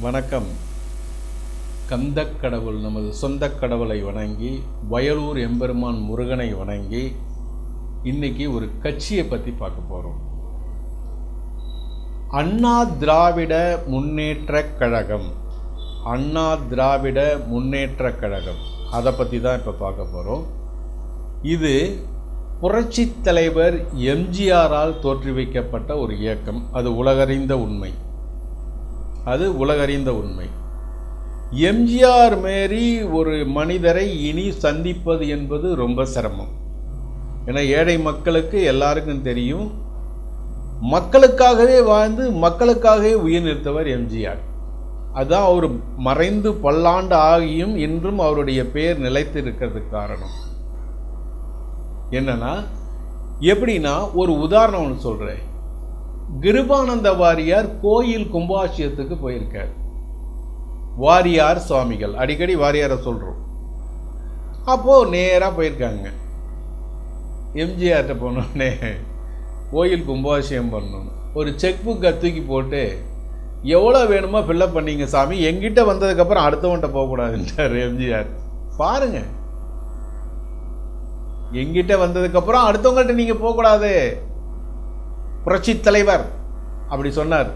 வணக்கம். கந்தக் கடவுள் நமது சொந்தக் கடவுளை வணங்கி வயலூர் எம்பெருமான் முருகனை வணங்கி இன்னைக்கு ஒரு கட்சியை பற்றி பார்க்க போகிறோம் அண்ணா திராவிட முன்னேற்றக் கழகம். அண்ணா திராவிட முன்னேற்றக் கழகம். அதை பற்றி தான் இப்போ பார்க்க போகிறோம் இது புரட்சித் தலைவர் எம்ஜிஆரால் தோற்றுவிக்கப்பட்ட ஒரு இயக்கம். அது உலகறிந்த உண்மை. அது உலகறிந்த உண்மை. எம்ஜிஆர் மாரி ஒரு மனிதரை இனி சந்திப்பது என்பது ரொம்ப சிரமம். ஏன்னா ஏழை மக்களுக்கு எல்லாருக்கும் தெரியும் மக்களுக்காகவே வாழ்ந்து மக்களுக்காகவே உயிர் நிறுத்தவர் எம்ஜிஆர். அதுதான் அவர் மறைந்து பல்லாண்டு ஆகியும் இன்றும் அவருடைய பெயர் நிலைத்து இருக்கிறதுக்கு காரணம். என்னன்னா எப்படின்னா ஒரு உதாரணம் ஒன்று சொல்கிறேன் கிருபானந்த வாரியார் கோயில் கும்பாசியத்துக்கு போயிருக்கார். வாரியார் சுவாமிகள். அடிக்கடி வாரியாரை சொல்கிறோம் அப்போது நேராக போயிருக்காங்க. எம்ஜிஆர்கிட்ட போனோடனே கோயில் கும்பாபிஷேகம் பண்ணணும். ஒரு செக் புக்கை தூக்கி போட்டு எவ்வளோ வேணுமோ ஃபில்லப் பண்ணீங்க சாமி. எங்கிட்ட வந்ததுக்கப்புறம் அடுத்தவன்கிட்ட போகக்கூடாதுன்றார் எம்ஜிஆர். பாருங்க. எங்கிட்ட வந்ததுக்கப்புறம் அடுத்தவங்கள்ட்ட நீங்கள் போகக்கூடாது. புரட்சி தலைவர். அப்படி சொன்னார்.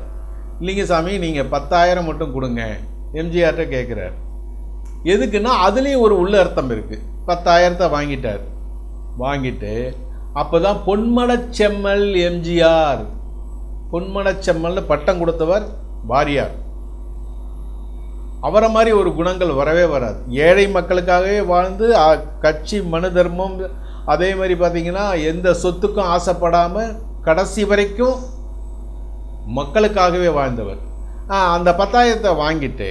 இல்லைங்க சாமி நீங்கள் பத்தாயிரம் மட்டும் கொடுங்க. எம்ஜிஆர்கிட்ட கேட்குறார் எதுக்குன்னா அதுலேயும் ஒரு உள்ள அர்த்தம் இருக்குது பத்தாயிரத்தை வாங்கிட்டார். வாங்கிட்டு அப்போ தான் பொன்மனச்செம்மல் எம்ஜிஆர். பொன்மனச்செம்மல்னு பட்டம் கொடுத்தவர் வாரியார். அவரை மாதிரி ஒரு குணங்கள் வரவே வராது. ஏழை மக்களுக்காகவே வாழ்ந்து கட்சி மனு தர்மம் அதே மாதிரி பார்த்திங்கன்னா எந்த சொத்துக்கும் ஆசைப்படாமல் கடைசி வரைக்கும் மக்களுக்காகவே வாழ்ந்தவர். ஆ, அந்த பத்தாயிரத்தை வாங்கிட்டு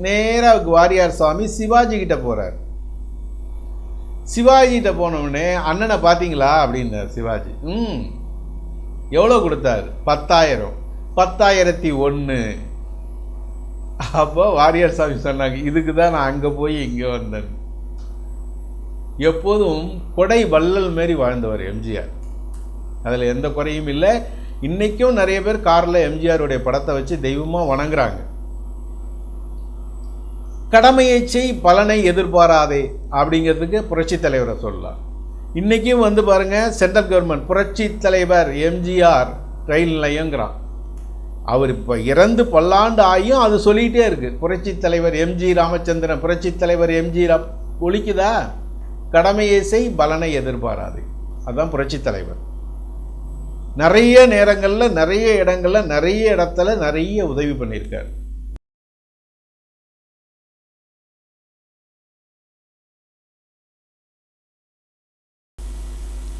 நேராக வாரியார் சுவாமி சிவாஜி கிட்ட போகிறார் சிவாஜிகிட்ட போனவுடனே அண்ணனை பார்த்தீங்களா அப்படின்னார் சிவாஜி. ம் எவ்வளோ கொடுத்தார்? பத்தாயிரம். பத்தாயிரத்தி ஒன்று அப்போ வாரியார் சாமி சொன்னாங்க இதுக்கு தான் நான் அங்கே போய் இங்கே வந்தேன். எப்போதும் கொடை வள்ளல் மாரி வாழ்ந்தவர் எம்ஜிஆர். அதில் எந்த குறையும் இல்லை. இன்றைக்கும் நிறைய பேர் காரில் எம்ஜிஆருடைய படத்தை வச்சு தெய்வமாக வணங்குறாங்க. கடமையை செய் பலனை எதிர்பாராதே அப்படிங்கிறதுக்கு புரட்சி தலைவரை சொல்லலாம். இன்றைக்கும் வந்து பாருங்க சென்ட்ரல் கவர்மெண்ட் புரட்சி தலைவர் எம்ஜிஆர் ரயில் நிலையங்கிறான். அவர் இப்போ இறந்து பல்லாண்டு ஆகியும் அது சொல்லிகிட்டே இருக்குது புரட்சி தலைவர் எம்ஜி ராமச்சந்திரன் புரட்சி தலைவர் எம்ஜி ராம் ஒழிக்குதா? கடமையை செய் பலனை எதிர்பாராதே. அதுதான் புரட்சி தலைவர். நிறைய நேரங்களில் நிறைய இடங்களில் நிறைய இடத்துல நிறைய உதவி பண்ணியிருக்கார்.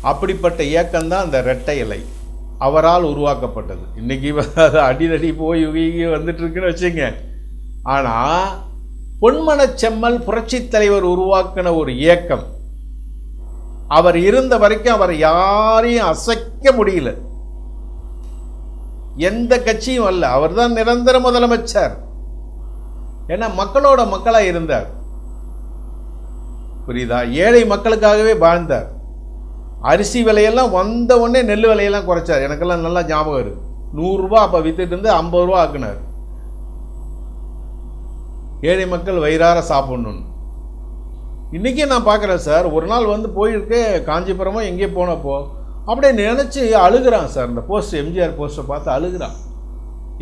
அப்படிப்பட்ட இயக்கம் தான் அந்த ரெட்டை இலை. அவரால் உருவாக்கப்பட்டது. இன்னைக்கு அது அடிதடி போய் இங்கி வந்துட்டுருக்குன்னு வச்சுங்க. ஆனால் பொன்மனச்செம்மல் புரட்சித் தலைவர் உருவாக்கின ஒரு இயக்கம் அவர் இருந்த வரைக்கும் அவர் யாரையும் அசைக்க முடியல. எந்த கட்சியும் அல்ல. அவர் தான் நிரந்தர முதலமைச்சர். ஏன்னா மக்களோட மக்களாக இருந்தார். புரியுதா? ஏழை மக்களுக்காகவே வாழ்ந்தார். அரிசி விலையெல்லாம் வந்த உடனே நெல் விலையெல்லாம் குறைச்சார். எனக்கெல்லாம் நல்லா ஞாபகம் இருக்கு. நூறுரூவா அப்போ வித்துட்டு இருந்து ஐம்பது ரூபா ஆக்குனார். ஏழை மக்கள் வயிறார சாப்பிடணும்னு. இன்றைக்கி நான் பார்க்குறேன் சார். ஒரு நாள் வந்து போயிருக்கு காஞ்சிபுரமோ எங்கேயோ போனப்போ அப்படியே நினச்சி அழுகுறான் சார். இந்த போஸ்ட் எம்ஜிஆர் போஸ்ட்டை பார்த்து அழுகுறான்.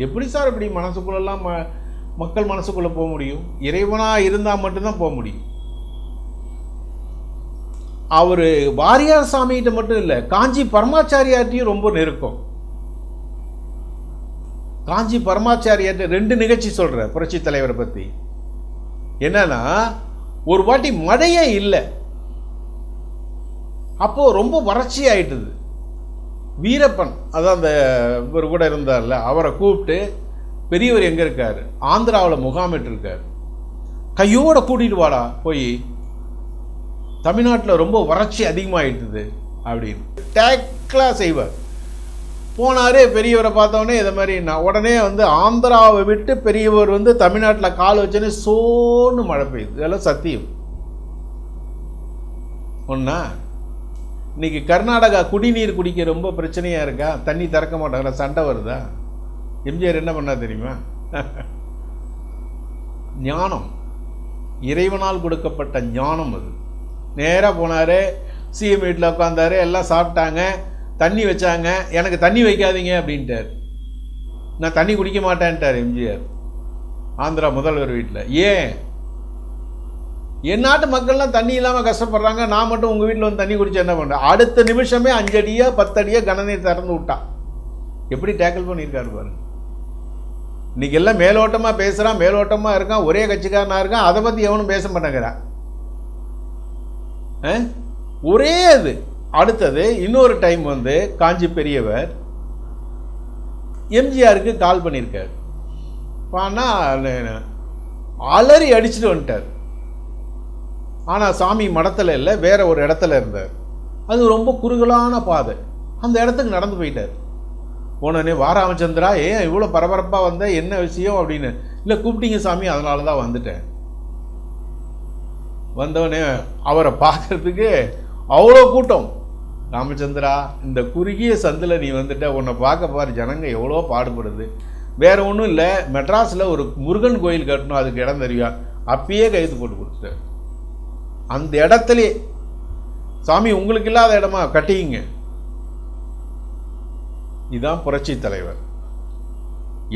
எப்படி சார் இப்படி மனசுக்குள்ளெல்லாம் ம மக்கள் மனசுக்குள்ளே போக முடியும்? இறைவனாக இருந்தால் மட்டும்தான் போக முடியும். அவர் வாரியார் சாமிகிட்ட மட்டும் இல்லை காஞ்சி பரமாச்சாரியார்ட்டையும் ரொம்ப நெருக்கம். காஞ்சி பரமாச்சாரியார்ட்ட ரெண்டு நிகழ்ச்சி சொல்கிற புரட்சி தலைவரை பற்றி என்னன்னா ஒரு வாட்டி மழையே இல்லை. அப்போது ரொம்ப வறட்சி ஆயிட்டுது வீரப்பன் அதான் அந்த இவர் கூட இருந்தார்ல அவரை கூப்பிட்டு பெரியவர் எங்கே இருக்கார்? ஆந்திராவில் முகாமிட்டு இருக்கார். கையோட கூட்டிட்டு வாடா போய். தமிழ்நாட்டில் ரொம்ப வறட்சி அதிகமாகிட்டுது அப்படின்னு. டேக்கிளாக செய்வார். போனார் பெரியவரை பார்த்தோன்னே இதை மாதிரி நான் உடனே வந்து ஆந்திராவை விட்டு பெரியவர் வந்து தமிழ்நாட்டில் கால் வச்சோன்னே சோன்னு மழை பெய்யுது. இதெல்லாம் சத்தியம். ஒன்றா இன்னைக்கு கர்நாடகா குடிநீர் குடிக்க ரொம்ப பிரச்சனையாக இருக்கா? தண்ணி திறக்க மாட்டாங்களா? சண்டை வருதா? எம்ஜிஆர் என்ன பண்ணா தெரியுமா? ஞானம். இறைவனால் கொடுக்கப்பட்ட ஞானம் அது. நேராக போனார் சிஎம் வீட்டில் உட்காந்தாரு எல்லாம் சாப்பிட்டாங்க. தண்ணி வச்சாங்க எனக்கு தண்ணி வைக்காதீங்க அப்படின்ட்டார். நான் தண்ணி குடிக்க மாட்டேன்ட்டார் எம்ஜிஆர். ஆந்திரா முதல்வர் வீட்டில் ஏன்? என் நாட்டு மக்கள்லாம் தண்ணி இல்லாமல் கஷ்டப்படுறாங்க நான் மட்டும் உங்கள் வீட்டில் வந்து தண்ணி குடிச்சு என்ன பண்ணுறேன் அடுத்த நிமிஷமே அஞ்சடியோ பத்தடியோ கணநீர் திறந்து விட்டான். எப்படி டேக்கிள் பண்ணியிருக்காரு பாரு. இன்றைக்கி எல்லாம் மேலோட்டமாக பேசுகிறான் மேலோட்டமாக இருக்கான் ஒரே கட்சிக்காரனாக இருக்கான் அதை பற்றி எவனும் பேச மாட்டேங்கிறான் ஆ? ஒரே இது. அடுத்தது இன்னொரு டைம் வந்து காஞ்சி பெரியவர் எம்ஜிஆருக்கு கால் பண்ணியிருக்கார். ஆனால் அலறி அடிச்சுட்டு வந்துட்டார். ஆனால் சாமி மடத்தில் இல்லை வேறு ஒரு இடத்துல இருந்தார். அது ரொம்ப குறுகலான பாதை. அந்த இடத்துக்கு நடந்து போயிட்டார். போனோடனே வார ராமச்சந்திரா ஏன் இவ்வளோ பரபரப்பாக வந்த? என்ன விஷயம்? அப்படின்னு. இல்லை கூப்பிட்டீங்க சாமி அதனால தான் வந்துட்டேன் வந்தவொடனே அவரை பார்க்குறதுக்கு அவ்வளோ கூட்டம். ராமச்சந்திரா இந்த குறுகிய சந்தில் நீ வந்துட்ட உன்னை பார்க்க பாரு ஜனங்க எவ்வளோ பாடுபடுது. வேறு ஒன்றும் இல்லை மெட்ராஸில் ஒரு முருகன் கோயில் கட்டணும் அதுக்கு இடம் தெரியா அப்பயே கைது போட்டு கொடுத்துட்டார் அந்த இடத்துலே சாமி உங்களுக்கு இல்லாத இடமா? கட்டிங்க இதுதான் புரட்சி தலைவர்.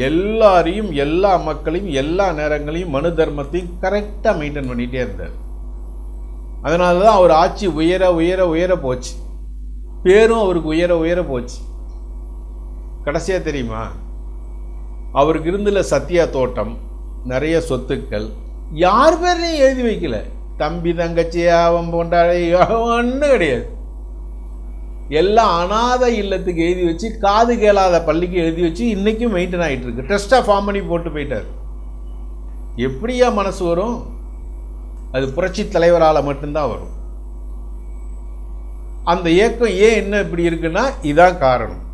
எல்லாரையும் எல்லா மக்களையும் எல்லா நேரங்களையும் மனு தர்மத்தையும் கரெக்டாக மெயின்டைன் பண்ணிகிட்டே இருந்தார். அதனால தான் அவர் ஆட்சி உயர உயர உயர போச்சு. பேரும் அவருக்கு உயர உயர போச்சு. கடைசியாக தெரியுமா? அவருக்கு இருந்துல சத்யா தோட்டம் நிறைய சொத்துக்கள் யார் பேர்லையும் எழுதி வைக்கல. தம்பி தங்கச்சி அவன் போன்றாலே ஒன்றும் கிடையாது. எல்லாம் அனாதை இல்லத்துக்கு எழுதி வச்சு காது கேளாத பள்ளிக்கு எழுதி வச்சு இன்றைக்கும் மெயின்டைன் ஆகிட்டு இருக்கு. ட்ரஸ்டாக ஃபார்ம் பண்ணி போட்டு போயிட்டார். எப்படியா மனசு வரும்? அது புரட்சி தலைவரால் மட்டும்தான் வரும். அந்த இயக்கம் ஏன் என்ன இப்படி இருக்குன்னா இதான் காரணம்.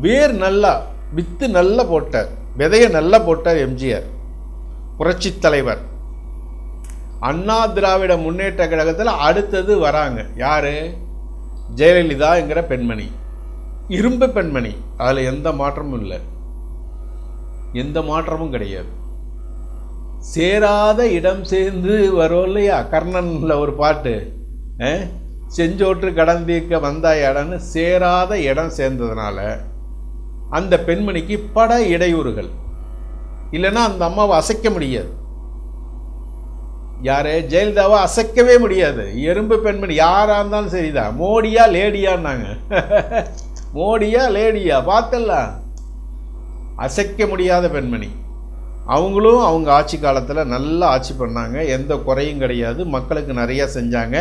வேர் நல்லா வித்து நல்லா போட்டார் விதைய நல்லா போட்டார் எம்ஜிஆர் புரட்சி தலைவர். அண்ணா திராவிட முன்னேற்ற கழகத்தில் அடுத்தது வராங்க. யார்? ஜெயலலிதாங்கிற பெண்மணி. இரும்பு பெண்மணி. அதில் எந்த மாற்றமும் இல்லை. எந்த மாற்றமும் கிடையாது. சேராத இடம் சேர்ந்து வரும் இல்லையா? கர்ணனில் ஒரு பாட்டு. அஹ், செஞ்சோற்று கடந்தீர்க்க இடம்னு சேராத இடம் சேர்ந்ததுனால அந்த பெண்மணிக்கு பட இடையூறுகள். இல்லைன்னா அந்த அம்மாவை அசைக்க முடியாது. யாரே? ஜெயலலிதாவை அசைக்கவே முடியாது. எறும்பு பெண்மணி யாராக இருந்தாலும் சரிதான். மோடியா லேடியான்னாங்க. மோடியா லேடியா? பார்த்தலாம் அசைக்க முடியாத பெண்மணி. அவங்களும் அவங்க ஆட்சி காலத்தில் நல்லா ஆட்சி பண்ணாங்க. எந்த குறையும் கிடையாது. மக்களுக்கு நிறையா செஞ்சாங்க.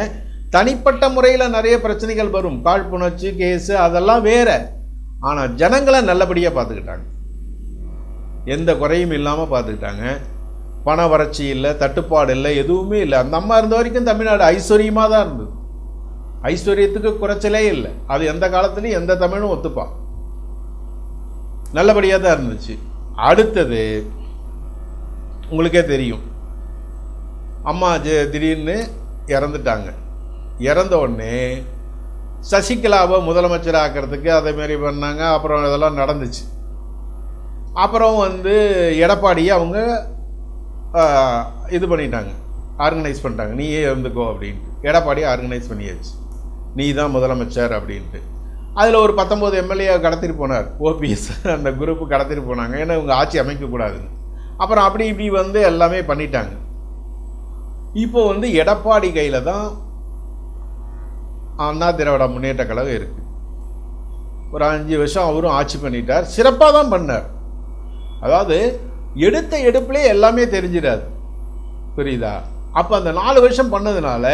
தனிப்பட்ட முறையில் நிறைய பிரச்சனைகள் வரும். காழ்ப்புணர்ச்சி கேஸு அதெல்லாம் வேற. ஆனால் ஜனங்களை நல்லபடியாக பார்த்துக்கிட்டாங்க. எந்த குறையும் இல்லாமல் பார்த்துக்கிட்டாங்க. பண வறட்சி இல்லை தட்டுப்பாடு இல்லை எதுவுமே இல்லை. அந்த அம்மா இருந்த வரைக்கும் தமிழ்நாடு ஐஸ்வர்யமாக தான் இருந்தது. ஐஸ்வர்யத்துக்கு குறைச்சலே இல்லை. அது எந்த காலத்துலையும் எந்த தமிழும் ஒத்துப்பான் நல்லபடியாக தான் இருந்துச்சு. அடுத்தது உங்களுக்கே தெரியும். அம்மா ஜெ திடீர்னு இறந்துட்டாங்க. இறந்த உடனே சசிகலாவை முதலமைச்சர் ஆக்கிறதுக்கு அதே மாதிரி பண்ணாங்க. அப்புறம் இதெல்லாம் நடந்துச்சு. அப்புறம் வந்து எடப்பாடியை அவங்க இது பண்ணிட்டாங்க. ஆர்கனைஸ் பண்ணிட்டாங்க. நீயே இருந்துக்கோ அப்படின்ட்டு. எடப்பாடியை ஆர்கனைஸ் பண்ணியாச்சு. நீ தான் முதலமைச்சர் அப்படின்ட்டு. அதில் ஒரு பத்தொம்போது எம்எல்ஏ கடத்திட்டு போனார். ஓபிஎஸ் அந்த குரூப்பு கடத்திட்டு போனாங்க. ஏன்னா இவங்க ஆட்சி அமைக்கக்கூடாதுன்னு. அப்புறம் அப்படி இப்படி வந்து எல்லாமே பண்ணிட்டாங்க. இப்போ வந்து எடப்பாடி கையில் தான் அண்ணா திராவிட முன்னேற்ற கழகம் இருக்குது ஒரு அஞ்சு வருஷம் அவரும் ஆட்சி பண்ணிட்டார். சிறப்பாக தான் பண்ணார். அதாவது எடுத்த எடுப்புலேயே எல்லாமே தெரிஞ்சிடாது. புரியுதா? அப்போ அந்த நாலு வருஷம் பண்ணதுனால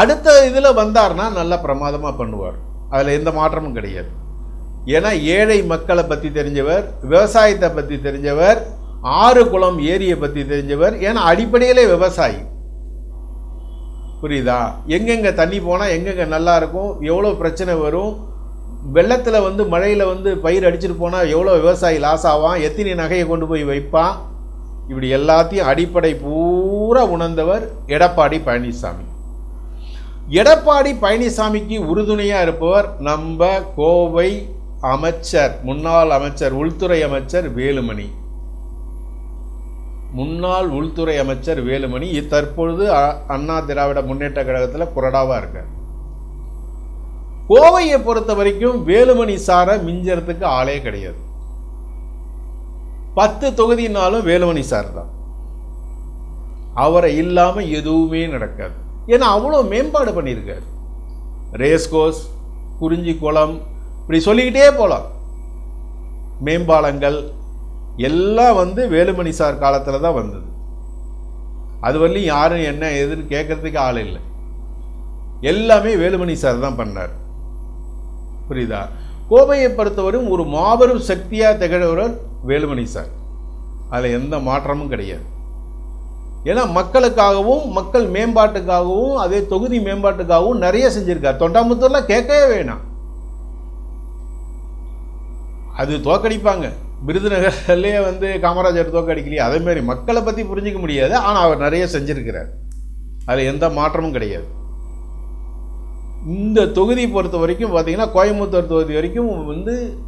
அடுத்த இதில் வந்தார்னா நல்லா பிரமாதமாக பண்ணுவார். அதில் எந்த மாற்றமும் கிடையாது. ஏன்னா ஏழை மக்களை பற்றி தெரிஞ்சவர் விவசாயத்தை பற்றி தெரிஞ்சவர் ஆறு குளம் ஏரியை பற்றி தெரிஞ்சவர் ஏன்னா அடிப்படையிலே விவசாயி. புரியுதா? எங்கெங்கே தண்ணி போனால் எங்கெங்கே நல்லாயிருக்கும் எவ்வளோ பிரச்சனை வரும் வெள்ளத்தில் வந்து மழையில் வந்து பயிர் அடிச்சிட்டு போனால் எவ்வளோ விவசாயி லாஸ் ஆவான் எத்தனை நகையை கொண்டு போய் வைப்பான்? இப்படி எல்லாத்தையும் அடிப்படை பூரா உணர்ந்தவர் எடப்பாடி பழனிசாமி. எடப்பாடி பழனிசாமிக்கு உறுதுணையாக இருப்பவர் நம்ம கோவை அமைச்சர் முன்னாள் அமைச்சர் உள்துறை அமைச்சர் வேலுமணி. முன்னாள் உள்துறை அமைச்சர் வேலுமணி தற்பொழுது அ- அண்ணா திராவிட முன்னேற்ற கழகத்தில் குரடாவாக இருக்கார். கோவையை பொறுத்த வரைக்கும் வேலுமணி சார மிஞ்சறதுக்கு ஆளே கிடையாது. பத்து தொகுதினாலும் வேலுமணி சார் தான். அவரை இல்லாமல் எதுவுமே நடக்காது. ஏன்னா அவ்வளோ மேம்பாடு பண்ணியிருக்காரு. ரேஸ்கோஸ் குறிஞ்சி குளம் இப்படி சொல்லிக்கிட்டே போகலாம் மேம்பாலங்கள் எல்லாம் வந்து வேலுமணி சார் காலத்தில் தான் வந்தது. அது வரலையும் யாரும் என்ன எதுன்னு கேட்கறதுக்கு ஆள் இல்லை. எல்லாமே வேலுமணி சார் தான் பண்ணார். புரியுதா? கோவையை பொறுத்தவரையும் ஒரு மாபெரும் சக்தியாக திகழ்கிறவர் வேலுமணி சார். அதில் எந்த மாற்றமும் கிடையாது. ஏன்னா மக்களுக்காகவும் மக்கள் மேம்பாட்டுக்காகவும் அதே தொகுதி மேம்பாட்டுக்காகவும் நிறைய செஞ்சுருக்கார். தொண்டாமுத்தூரில் கேட்கவே வேணாம். அது தோக்கடிப்பாங்க விருதுநகர்லேயே வந்து காமராஜர் தோக்கடிக்கலையே அதே அதேமாரி மக்களை பற்றி புரிஞ்சிக்க முடியாது. ஆனால் அவர் நிறைய செஞ்சுருக்கிறார். அதில் எந்த மாற்றமும் கிடையாது. இந்த தொகுதி பொறுத்த வரைக்கும் பார்த்தீங்கன்னா கோயம்புத்தூர் தொகுதி வரைக்கும் வந்து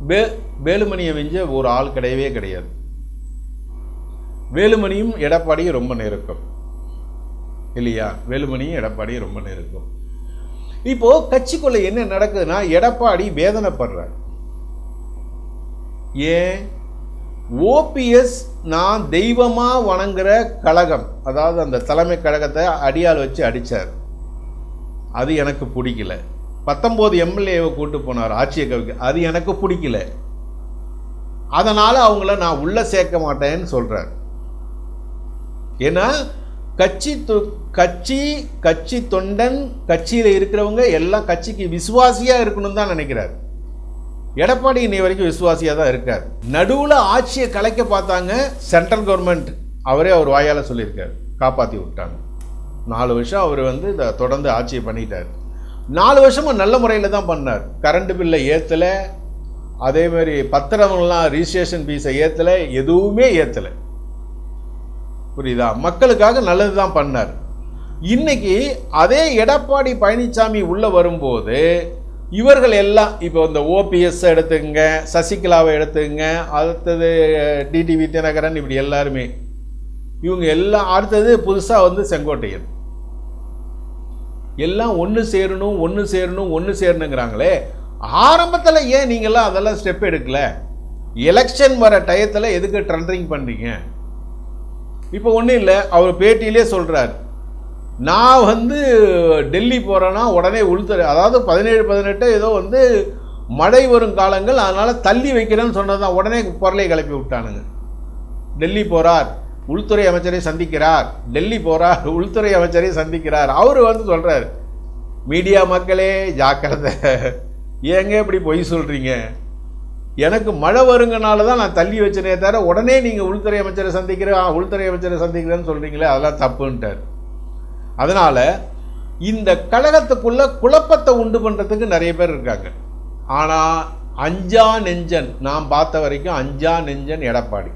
வே வேலுமணியை வெஞ்ச ஒரு ஆள் கிடையவே கிடையாது. வேலுமணியும் எடப்பாடியும் ரொம்ப நெருக்கம். இல்லையா? வேலுமணியும் எடப்பாடியும் ரொம்ப நெருக்கம். இப்போது கட்சிக்குள்ளே என்ன நடக்குதுன்னா எடப்பாடி வேதனைப்படுறார். ஏன்? ஓபிஎஸ் நான் தெய்வமாக வணங்குற கழகம் அதாவது அந்த தலைமை கழகத்தை அடியால் வச்சு அடித்தார் அது எனக்கு பிடிக்கல. பத்தொம்போது எம்எல்ஏவை கூட்டு போனார் ஆட்சியை கவிக்க அது எனக்கு பிடிக்கல. அதனால் அவங்கள நான் உள்ளே சேர்க்க மாட்டேன்னு சொல்கிறார் ஏன்னா கட்சி தொ- கட்சி கட்சி தொண்டன் கட்சியில் இருக்கிறவங்க எல்லாம் கட்சிக்கு விசுவாசியாக இருக்கணும்னு தான் நினைக்கிறார். எடப்பாடி இன்னை வரைக்கும் விசுவாசியாக தான் இருக்கார். நடுவில் ஆட்சியை கலைக்க பார்த்தாங்க சென்ட்ரல் கவர்மெண்ட் அவரே அவர் வாயால் சொல்லியிருக்கார். காப்பாற்றி விட்டாங்க. நாலு வருஷம் அவர் வந்து இதை தொடர்ந்து ஆட்சியை பண்ணிட்டார். நாலு வருஷமும் நல்ல முறையில் தான் பண்ணார். கரண்ட் பில்லை ஏற்றலை அதே மாதிரி பத்திரம்லாம் ரிஜிஸ்ட்ரேஷன் ஃபீஸை ஏற்றலை எதுவுமே ஏற்றலை புரியுதா? மக்களுக்காக நல்லது தான் பண்ணார். இன்னைக்கு அதே எடப்பாடி பழனிசாமி உள்ளே வரும்போது இவர்கள் எல்லாம் இப்போ இந்த ஓபிஎஸ் எடுத்துங்க சசிகலாவை எடுத்துங்க அடுத்தது டிடிவி தினகரன் இப்படி எல்லாருமே. இவங்க எல்லாம் அடுத்தது புதுசாக வந்து செங்கோட்டையன். எல்லாம் ஒன்று சேரணும் ஒன்று சேரணும் ஒன்று சேரணுங்கிறாங்களே. ஆரம்பத்தில் ஏன் நீங்கள்லாம் அதெல்லாம் ஸ்டெப் எடுக்கல? எலெக்ஷன் வர டயத்தில் எதுக்கு ட்ரெண்டரிங் பண்ணுறீங்க இப்போ ஒன்றும் இல்லை அவர் பேட்டியிலே சொல்கிறார் நான் வந்து டெல்லி போகிறேன்னா உடனே உள்துறை அதாவது பதினேழு பதினெட்டு ஏதோ வந்து மழை வரும் காலங்கள் அதனால் தள்ளி வைக்கிறேன்னு சொன்னதான் உடனே பொருளை கிளப்பி விட்டானுங்க. டெல்லி போகிறார் உள்துறை அமைச்சரை சந்திக்கிறார். டெல்லி போகிறார் உள்துறை அமைச்சரை சந்திக்கிறார். அவர் வந்து சொல்கிறார் மீடியா மக்களே ஜாக்கிரதை. ஏங்க இப்படி பொய் சொல்கிறீங்க எனக்கு மழை வருங்கனால தான் நான் தள்ளி வச்சுனே தவிர உடனே நீங்கள் உள்துறை அமைச்சரை சந்திக்கிறேன் உள்துறை அமைச்சரை சந்திக்கிறேன்னு சொல்கிறீங்களே அதெல்லாம் தப்புன்ட்டார். அதனால் இந்த கழகத்துக்குள்ள குழப்பத்தை உண்டு பண்ணுறதுக்கு நிறைய பேர் இருக்காங்க. ஆனால் அஞ்சா நெஞ்சன் நான் பார்த்த வரைக்கும் அஞ்சா நெஞ்சன் எடப்பாடி.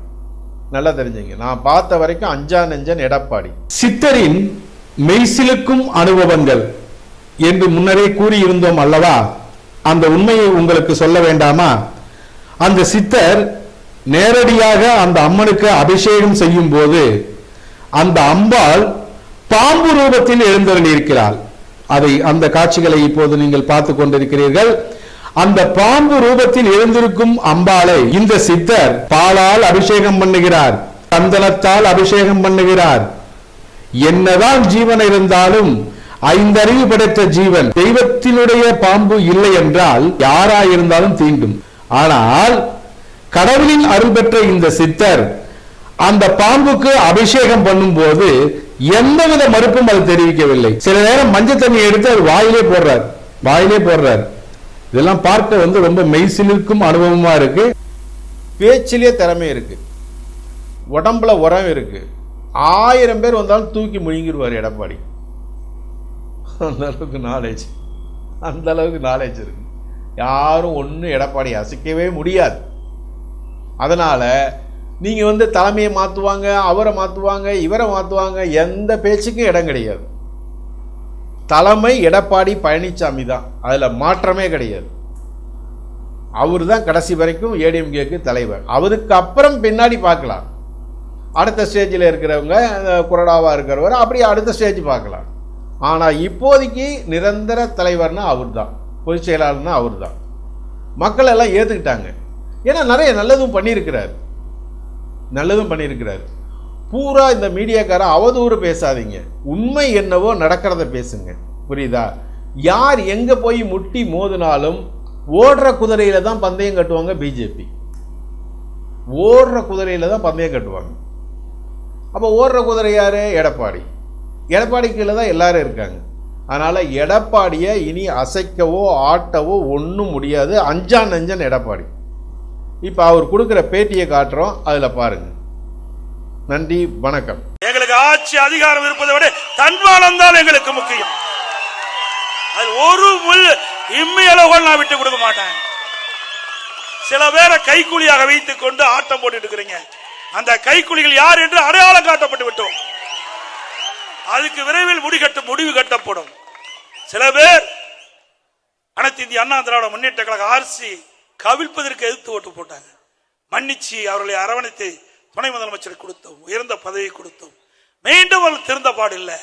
நல்லா தெரிஞ்சுங்க. நான் பார்த்த வரைக்கும் அஞ்சா நெஞ்சன் எடப்பாடி. சித்தரின் மெய்சிலுக்கும் அனுபவங்கள் என்று முன்னரே கூறியிருந்தோம் அல்லவா? அந்த உண்மையை உங்களுக்கு சொல்ல வேண்டாமா? அந்த சித்தர் நேரடியாக அந்த அம்மனுக்கு அபிஷேகம் செய்யும் போது அந்த அம்பாள் பாம்பு ரூபத்தில் எழுந்தருளியிருக்கிறாள் அதை அந்த காட்சிகளை இப்போது நீங்கள் பார்த்து கொண்டிருக்கிறீர்கள். அந்த பாம்பு ரூபத்தில் எழுந்திருக்கும் அம்பாளை இந்த சித்தர் பாலால் அபிஷேகம் பண்ணுகிறார். சந்தனத்தால் அபிஷேகம் பண்ணுகிறார். என்னதான் ஜீவன் இருந்தாலும் ஐந்தறிவு படைத்த ஜீவன் தெய்வத்தினுடைய பாம்பு இல்லை என்றால் யாராயிருந்தாலும் தீண்டும். ஆனால் கடவுளின் அருள் பெற்ற இந்த சித்தர் அந்த பாம்புக்கு அபிஷேகம் பண்ணும்போது எந்தவித மறுப்பும் அது தெரிவிக்கவில்லை. சில நேரம் மஞ்சள் தண்ணி எடுத்து அது வாயிலே போடுறார். வாயிலே போடுறார். இதெல்லாம் பார்க்க வந்து ரொம்ப மெய்சிலிருக்கும் அனுபவமா இருக்கு. பேச்சிலே திறமை இருக்கு. உடம்புல உரம் இருக்கு. ஆயிரம் பேர் வந்தாலும் தூக்கி முழுங்கிடுவார் எடப்பாடி. அந்த அளவுக்கு நாலேஜ் அந்த அளவுக்கு நாலேஜ் இருக்கு. யாரும் ஒன்றும் எடப்பாடி அசைக்கவே முடியாது. அதனால் நீங்கள் வந்து தலைமையை மாற்றுவாங்க அவரை மாற்றுவாங்க இவரை மாற்றுவாங்க எந்த பேச்சுக்கும் இடம் கிடையாது. தலைமை எடப்பாடி பழனிசாமி தான். அதில் மாற்றமே கிடையாது. அவர் தான் கடைசி வரைக்கும் ஏடிஎம்கேக்கு தலைவர். அவருக்கு அப்புறம் பின்னாடி பார்க்கலாம். அடுத்த ஸ்டேஜில் இருக்கிறவங்க குரடாவாக இருக்கிறவர் அப்படி அடுத்த ஸ்டேஜ் பார்க்கலாம். ஆனால் இப்போதைக்கு நிரந்தர தலைவர்னா அவர் தான். பொதுச் செயலாளர்னா அவர் தான். மக்கள் எல்லாம் ஏற்றுக்கிட்டாங்க ஏன்னா நிறைய நல்லதும் பண்ணியிருக்கிறார். நல்லதும் பண்ணியிருக்கிறார். பூரா இந்த மீடியாக்காரன் அவதூறு பேசாதீங்க. உண்மை என்னவோ நடக்கிறத பேசுங்க. புரியுதா? யார் எங்கே போய் முட்டி மோதினாலும் ஓடுற குதிரையில் தான் பந்தயம் கட்டுவாங்க பிஜேபி. ஓடுற குதிரையில் தான் பந்தயம் கட்டுவாங்க. அப்போ ஓடுற குதிரை யார்? எடப்பாடி. எடப்பாடி கீழே தான் எல்லாரும் இருக்காங்க. அதனால் எடப்பாடியை இனி அசைக்கவோ ஆட்டவோ ஒன்றும் முடியாது. அஞ்சான் நஞ்சன் எடப்பாடி. இப்போ அவர் கொடுக்குற பேட்டியை காட்டுறோம். அதில் பாருங்க. நன்றி வணக்கம். எங்களுக்கு ஆட்சி அதிகாரம் இருப்பதை விட தன்மானம் தான் எங்களுக்கு முக்கியம். அது ஒரு முள் இம்மையளவு நான் விட்டு கொடுக்க மாட்டேன். சில பேரை கைக்கூலியாக வைத்துக் கொண்டு ஆட்டம் போட்டுட்டு இருக்கிறீங்க. அந்த கைக்கூலிகள் யார் என்று அடையாளம் காட்டப்பட்டு விட்டோம். அதுக்கு விரைவில் முடிகட்ட முடிவு கட்டப்படும். சில பேர் அனைத்து இந்திய அண்ணா திராவிட முன்னேற்ற கழக ஆர்சி கவிழ்ப்பதற்கு எதிர்த்து ஓட்டு போட்டாங்க. மன்னிச்சு அவர்களை அரவணைத்து துணை முதலமைச்சர் கொடுத்தோம். உயர்ந்த பதவி கொடுத்தோம். மீண்டும் அவர்கள் திருந்த பாடில்லை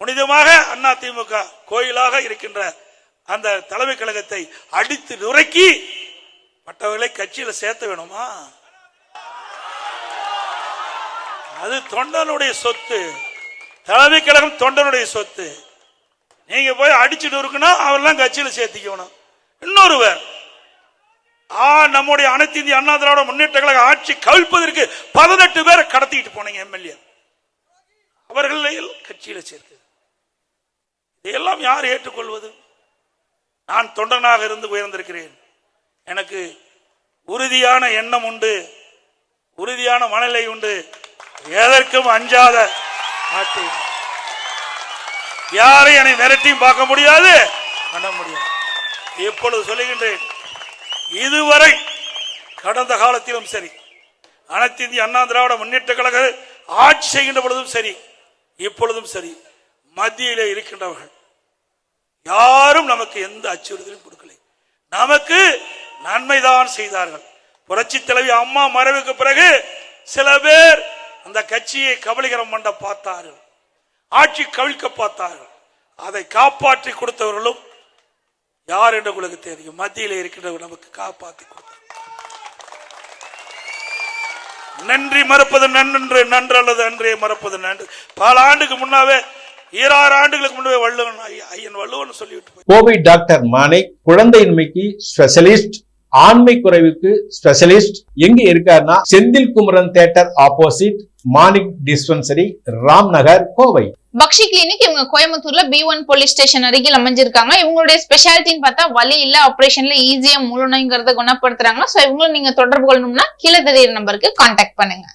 புனிதமாக அண்ணா திமுக கோயிலாக இருக்கின்ற அந்த தலைமை கழகத்தை அடித்து நுரைக்கி மற்றவர்களை கட்சியில் சேர்த்த வேணுமா? அது தொண்டனுடைய சொத்து. தலைமை கழகம் தொண்டனுடைய சொத்து. நீங்க போய் அடிச்சுட்டு நொறுக்குனா அவரெல்லாம் கட்சியில் சேர்த்திக்கணும். இன்னொருவர் நம்முடைய அனைத்து இந்திய அண்ணா திராவிட முன்னேற்ற கழக ஆட்சி கவிழ்ப்பதற்கு பதினெட்டு பேரை கடத்திட்டு போனீங்க எம்எல்ஏ. அவர்கள் கட்சியில சேர்த்து. இதையெல்லாம் யார் ஏற்றுக்கொள்வது? நான் தொண்டனாக இருந்து உயர்ந்திருக்கிறேன். எனக்கு உறுதியான எண்ணம் உண்டு. உறுதியான மனநிலை உண்டு. எதற்கும் அஞ்சாத யாரையும் என்னை மிரட்டியும் பார்க்க முடியாது. பண்ண முடியாது. எப்பொழுது சொல்லுகின்றேன். இதுவரை கடந்த காலத்திலும் சரி அனைத்து இந்திய அண்ணா திராவிட முன்னேற்ற கழக ஆட்சி செய்கின்ற பொழுதும் சரி இப்பொழுதும் சரி மத்தியிலே இருக்கின்றவர்கள் யாரும் நமக்கு எந்த அச்சுறுத்தலும் கொடுக்கலை. நமக்கு நன்மைதான் செய்தார்கள். புரட்சி தலைவி அம்மா மறைவுக்கு பிறகு சில பேர் அந்த கட்சியை கபலிகரம் பண்ண பார்த்தார்கள். ஆட்சி கவிழ்க்க பார்த்தார்கள். அதை காப்பாற்றி கொடுத்தவர்களும் யார் என்று உங்களுக்கு தெரியும். மத்தியில் இருக்கின்றவர் நமக்கு காப்பாற்றி கொடுத்தார். நன்றி மறப்பது நன்று நன்று அல்லது அன்றே மறப்பது நன்று. பல ஆண்டுக்கு முன்னாவே ஈராறு ஆண்டுகளுக்கு முன்னே வள்ளுவன் ஐய- ஐயன் வள்ளுவன் சொல்லிவிட்டு கோவை டாக்டர் மானை குழந்தையின்மைக்கு ஸ்பெஷலிஸ்ட் ஆண்மை குறைவுக்கு ஸ்பெஷலிஸ்ட் எங்க இருக்காருன்னா Senthil Kumaran theatre opposite Manik dispensary Ram Nagar Kovai. Bakshi clinic இவங்க கோயம்புத்தூர்ல பி ஒன் போலீஸ் ஸ்டேஷன் அருகில் அமைஞ்சிருக்காங்க. இவங்களுடைய ஸ்பெஷாலிட்டின்னு பார்த்தா வலி இல்ல ஆபரேஷன்ல ஈஸியா முழுநோய்ங்கிறத குணப்படுத்துறாங்க. சோ இவங்களும் நீங்க தொடர்பு கொள்ளணும்னா கீழே தெரியுற நம்பருக்கு கான்டாக்ட் பண்ணுங்க.